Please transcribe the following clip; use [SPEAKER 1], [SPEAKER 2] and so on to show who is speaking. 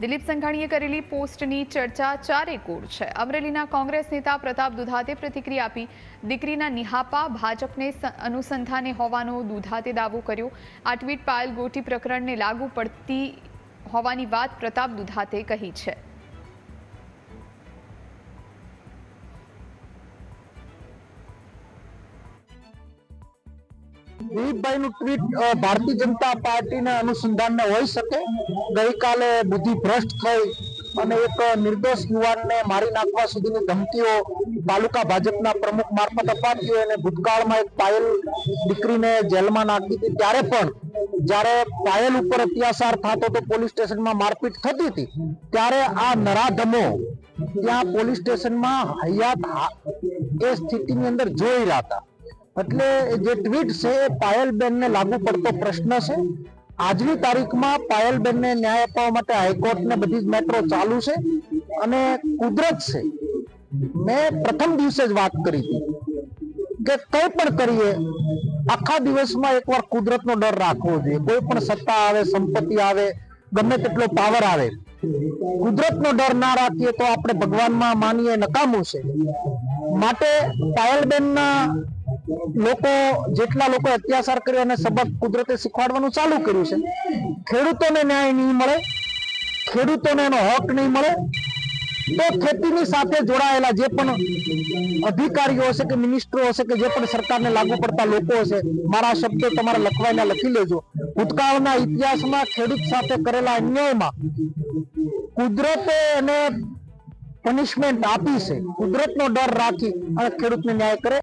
[SPEAKER 1] દિલીપ સંઘાણીએ કરેલી પોસ્ટની ચર્ચા ચારેકોર છે. અમરેલીના કોંગ્રેસ નેતા પ્રતાપ દુધાતે પ્રતિક્રિયા આપી, દીકરીના નિહાપા ભાજપને અનુસંધાને હોવાનો દુધાતે દાવો કર્યો. આ ટ્વીટ પાયલ ગોટી પ્રકરણને લાગુ પડતી હોવાની વાત પ્રતાપ દુધાતે કહી છે.
[SPEAKER 2] દિલીપભાઈ નું ટ્વીટ ભારતીય જનતા પાર્ટીના અનુસંધાનને હોઈ શકે. ગઈકાલે બુદ્ધિ ભ્રષ્ટ થઈ અને એક નિર્દોષ યુવાનને મારી નાખવા સુધીની ધમકીઓ તાલુકા ભાજપના પ્રમુખ મારફત અપાતી હોય અને ભૂતકાળમાં એક પાયલ દીકરીને જેલમાં નાખી હતી. ત્યારે પણ જ્યારે પાયલ ઉપર અત્યાચાર થતો તો પોલીસ સ્ટેશનમાં મારપીટ થતી હતી. ત્યારે આ નરાધમો ત્યાં પોલીસ સ્ટેશનમાં હયાત એ સ્થિતિની અંદર જોઈ રહ્યા હતા. એટલે જે ટ્વીટ છે એ પાયલબેનને લાગુ પડતો પ્રશ્ન છે. આજની તારીખમાં પાયલબેનને ન્યાય અપાવવા માટે હાઈકોર્ટને બધી જ મેટ્રો ચાલુ છે અને કુદરત છે. મેં પ્રથમ દિવસે જ વાત કરી હતી કે કંઈ પણ કરીએ, આખા દિવસમાં એકવાર કુદરતનો ડર રાખવો જોઈએ. કોઈ પણ સત્તા આવે, સંપત્તિ આવે, ગમે તેટલો પાવર આવે. કુદરતનો ડર ના રાખીએ તો આપણે ભગવાનમાં માનીએ નકામું છે. માટે પાયલબેનના લોકો જેટલા લોકો અત્યાચાર કર્યો અને સબક કુદરતે શીખવાડવાનું ચાલુ કર્યું છે, ખેડૂતોને ન્યાય નહીં મળે, ખેડૂતોને એનો હક નહીં મળે, તો ખેતીની સાથે જોડાયેલા જે પણ અધિકારીઓ હશે કે મિનિસ્ટરો હશે કે જે પણ સરકારને લાગુ પડતા લોકો હશે, મારા શબ્દો તમારે લખવાને લખી લેજો. ભૂતકાળના ઇતિહાસમાં ખેડૂત સાથે કરેલા અન્યાયમાં કુદરતે એને પનિશમેન્ટ આપી છે. કુદરતનો ડર રાખી અને ખેડૂતને ન્યાય કરે.